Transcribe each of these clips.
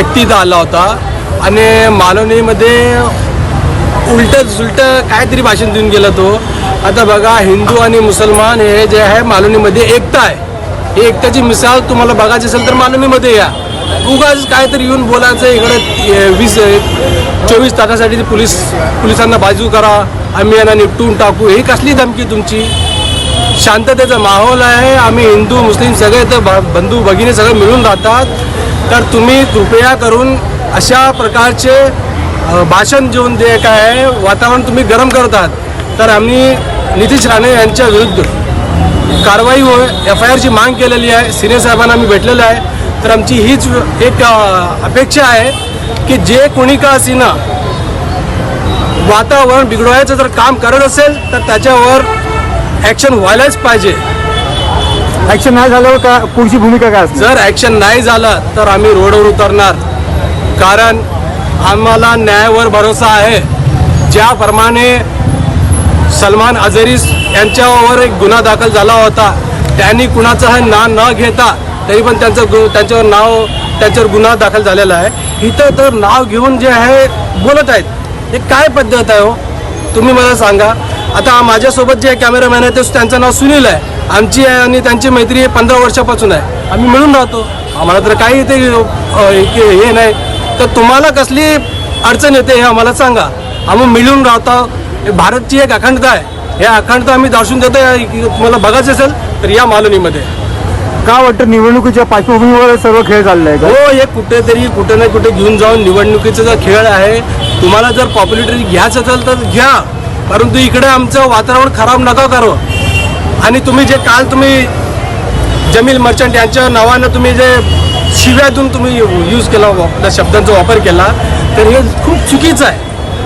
व्यक्ती इथं आला होता. आणि मालवणीमध्ये उलट सुलट काहीतरी भाषण देऊन गेला तो. आता बघा हिंदू आणि मुसलमान हे जे आहे मालवणीमध्ये एकता आहे. ही एकताची मिसाल तुम्हाला बघायची असेल तर मालवणीमध्ये या. उगाच काहीतरी येऊन बोलायचं इकडे वीस चोवीस तासासाठी पोलीस पोलिसांना बाजू करा. आम्ही यांना निपटून टाकू. ही कसली धमकी तुमची? शांततेचा माहोल आहे. आम्ही हिंदू मुस्लिम सगळे तर बंधू भगिनी सगळे मिळून राहतात. तर तुम्ही कृपया करून अशा प्रकारचे भाषण देऊन जे काय आहे वातावरण तुम्ही गरम करतात तर आम्ही नितीश राणे यांच्या विरुद्ध कारवाई हो एफ आय आरची माग केलेली आहे सिने साहेबांना आम्ही भेटलेलो आहे. तर आमची हीच एक अपेक्षा आहे की जे कोणी का सिना वातावरण बिघडवायचं जर काम करत असेल तर त्याच्यावर ॲक्शन व्हायलाच पाहिजे. ऍक्शन नाही झाल्यावर का? पुढची भूमिका काय असणार? जर ॲक्शन नाही झालं तर आम्ही रोडवर उतरणार. कारण आम्हाला न्यायावर भरोसा आहे. ज्याप्रमाणे सलमान अझरीस यांच्यावर एक गुन्हा दाखल झाला होता. त्यांनी कुणाचं हे नाव न घेता तरी पण त्यांचं गु त्यांच्यावर नाव त्यांच्यावर गुन्हा दाखल झालेला आहे. इथं तर नाव घेऊन जे आहे बोलत आहेत. हे काय पद्धत आहे हो? तुम्ही मला सांगा. आता माझ्यासोबत जे कॅमेरामॅन आहे ते त्यांचं नाव सुनील आहे. आमची आहे आणि त्यांची मैत्री पंधरा वर्षापासून आहे. आम्ही मिळून राहतो. आम्हाला तर काही ते हे नाही. तर तुम्हाला कसली अडचण येते हे आम्हाला सांगा. आम्ही मिळून राहतो. भारतची एक अखंडता आहे. हे अखंडता आम्ही दर्शवून देतो. या- तुम्हाला बघायचं असेल तर या मालवणीमध्ये. का वाटतं निवडणुकीच्या पार्श्वभूमीवर सर्व खेळ चाललाय का हो हे कुठेतरी कुठे ना कुठे घेऊन जाऊन निवडणुकीचा जो खेळ आहे तुम्हाला जर पॉप्युलरिटी घ्यायचं असेल तर घ्या. परंतु इकडे आमचं वातावरण खराब नका करो. आणि तुम्ही जे काल तुम्ही जमील मर्चंट यांच्या नावानं तुम्ही जे शिव्यातून तुम्ही यूज केला त्या शब्दांचा वापर केला तर हे खूप चुकीचं आहे.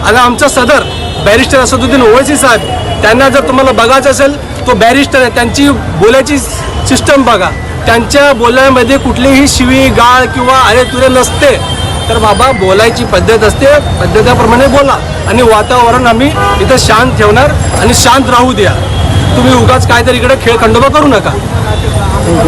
आणि आमचा सदर बॅरिस्टर असदुद्दीन ओवैसी साहेब त्यांना जर तुम्हाला बघायचं असेल तो बॅरिस्टर आहे त्यांची बोलायची सिस्टम बघा. त्यांच्या बोलण्यामध्ये कुठलीही शिवी गाळ किंवा अरे तुरे नसते. तर बाबा बोलायची पद्धत असते. पद्धतीप्रमाणे बोला. आणि वातावरण आम्ही इथं शांत ठेवणार आणि शांत राहू द्या. तुम्ही उगाच काहीतरी इकडे खेळ खंडोबा करू नका.